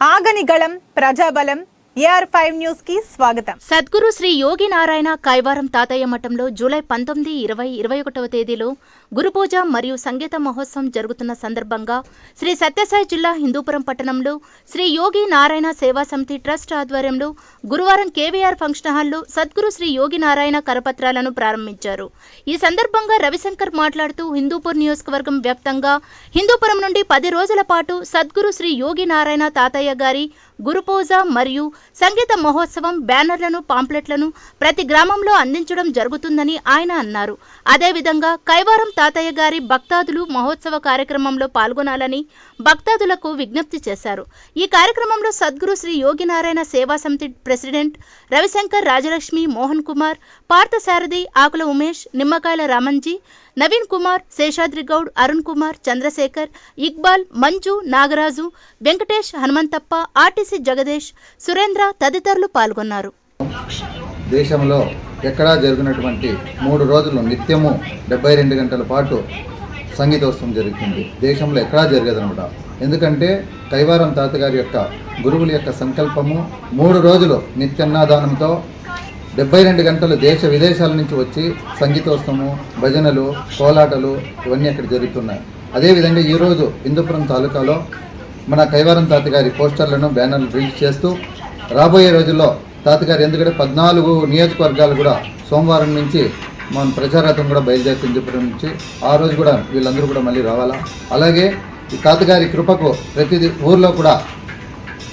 ఆగనిగళం ప్రజాబలం న్యూస్కి స్వాగతం. సద్గురు శ్రీ యోగి నారాయణ కైవారం తాతయ్య మఠంలో జూలై పంతొమ్మిది ఇరవై ఇరవై ఒకటవ తేదీలో గురుపూజ మరియు సంగీత మహోత్సవం జరుగుతున్న సందర్భంగా శ్రీ సత్యసాయి జిల్లా హిందూపురం పట్టణంలో శ్రీ యోగి నారాయణ సేవా సమితి ట్రస్ట్ ఆధ్వర్యంలో గురువారం కేవీఆర్ ఫంక్షన్ హాల్లో సద్గురు శ్రీ యోగి నారాయణ కరపత్రాలను ప్రారంభించారు. ఈ సందర్భంగా రవిశంకర్ మాట్లాడుతూ హిందూపూర్ నియోజకవర్గం వ్యాప్తంగా హిందూపురం నుండి పది రోజుల పాటు సద్గురు శ్రీ యోగి నారాయణ తాతయ్య గారి గురుపూజ మరియు సంగీత మహోత్సవం బ్యానర్లను పాంప్లెట్లను ప్రతి గ్రామంలో అందించడం జరుగుతుందని ఆయన అన్నారు. అదేవిధంగా కైవారం తాతయ్య గారి భక్తాదులు మహోత్సవ కార్యక్రమంలో పాల్గొనాలని భక్తాదులకు విజ్ఞప్తి చేశారు. ఈ కార్యక్రమంలో సద్గురు శ్రీ యోగినారాయణ సేవా సమితి ప్రెసిడెంట్ రవిశంకర్ రాజలక్ష్మి మోహన్ కుమార్ పార్థసారథి ఆకుల ఉమేష్ నిమ్మకాయల రామన్జీ నవీన్ కుమార్ శేషాద్రి గౌడ్ అరుణ్ కుమార్ చంద్రశేఖర్ ఇక్బాల్ మంజు నాగరాజు వెంకటేష్ హనుమంతప్ప ఆర్టీసీ జగదీష్ సురేంద్ర తదితరులు పాల్గొన్నారు. దేశంలో ఎక్కడా జరిగినటువంటి మూడు రోజులు నిత్యము డెబ్బై రెండు గంటల పాటు సంగీతోత్సవం జరుగుతుంది. దేశంలో ఎక్కడా జరగదనమాట. ఎందుకంటే కైవారం తాతగారి యొక్క గురువుల యొక్క సంకల్పము మూడు రోజులు నిత్యన్నాదానంతో డెబ్బై రెండు గంటలు దేశ విదేశాల నుంచి వచ్చి సంగీతోత్సవము భజనలు కోలాటలు ఇవన్నీ అక్కడ జరుగుతున్నాయి. అదేవిధంగా ఈరోజు హిందూపురం తాలూకాలో మన కైవారం తాతగారి పోస్టర్లను బ్యానర్లు రిలీజ్ చేస్తూ రాబోయే రోజుల్లో తాతగారు ఎందుకంటే పద్నాలుగు నియోజకవర్గాలు కూడా సోమవారం నుంచి మన ప్రచారథం కూడా బయలుదేరుతుంది ఇప్పటి నుంచి ఆ రోజు కూడా వీళ్ళందరూ కూడా మళ్ళీ రావాలా? అలాగే ఈ తాతగారి కృపకు ప్రతి ఊర్లో కూడా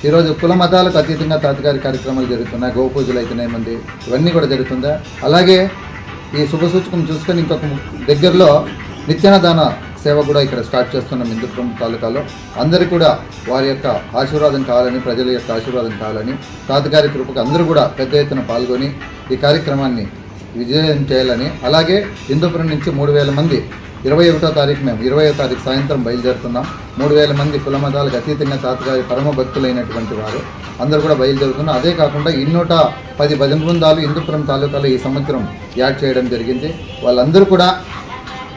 ఈరోజు కుల మతాలకు అతీతంగా తాతగారి కార్యక్రమాలు జరుగుతున్నాయి. గోపూజలు అయితేనే మంది ఇవన్నీ కూడా జరుగుతుందా? అలాగే ఈ శుభ సూచకం చూసుకొని ఇంకొక దగ్గరలో నిత్యానదాన సేవ కూడా ఇక్కడ స్టార్ట్ చేస్తున్నాం హిందూపురం తాలూకాలో. అందరూ కూడా వారి యొక్క ఆశీర్వాదం కావాలని ప్రజల యొక్క ఆశీర్వాదం కావాలని తాతగారి కృపకు అందరూ కూడా పెద్ద ఎత్తున పాల్గొని ఈ కార్యక్రమాన్ని విజయం చేయాలని. అలాగే హిందూపురం నుంచి మూడు వేల మంది ఇరవై ఒకటో తారీఖు మేము ఇరవై తారీఖు సాయంత్రం బయలుదేరుతున్నాం. మూడు వేల మంది కుల మతాలకు అతీతంగా తాతగారి పరమ భక్తులైనటువంటి వారు అందరూ కూడా బయలుదేరుతున్నాం. అదే కాకుండా ఇన్నూట పది భజన బృందాలు హిందూపురం తాలూకాలో ఈ సంవత్సరం యాడ్ చేయడం జరిగింది. వాళ్ళందరూ కూడా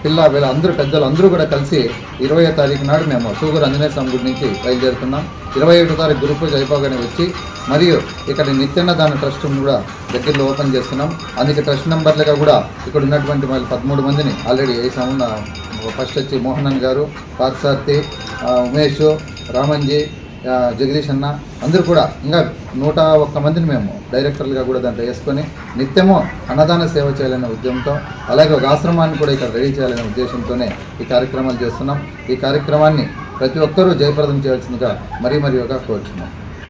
పిల్ల వీళ్ళ అందరూ పెద్దలు అందరూ కూడా కలిసి ఇరవై తారీఖు నాడు మేము సూగూరు ఆంజనేయ స్వామి గుడి నుంచి బయలుదేరుతున్నాం. ఇరవై ఏడో తారీఖు గురు పూజ అయిపోగానే వచ్చి మరియు ఇక్కడ నిత్యన్నదాన ట్రస్ట్ కూడా దగ్గరలో ఓపెన్ చేస్తున్నాం. అందుకే ట్రస్ట్ నెంబర్లుగా కూడా ఇక్కడ ఉన్నటువంటి మళ్ళీ పదమూడు మందిని ఆల్రెడీ వేసాము ఫస్ట్ వచ్చి మోహనన్ గారు పార్థసార్థి ఉమేష్ రామన్జీ జగదీష్ అన్న అందరూ కూడా ఇంకా నూట ఒక్క మందిని మేము డైరెక్టర్లుగా కూడా దాంట్లో వేసుకొని నిత్యము అన్నదాన సేవ చేయాలనే ఉద్యమంతో అలాగే ఒక ఆశ్రమాన్ని కూడా ఇక్కడ రెడీ చేయాలనే ఉద్దేశంతోనే ఈ కార్యక్రమాలు చేస్తున్నాం. ఈ కార్యక్రమాన్ని ప్రతి ఒక్కరూ జయప్రదం చేయాల్సిందిగా మరీ మరీగా కోరుచున్నాం.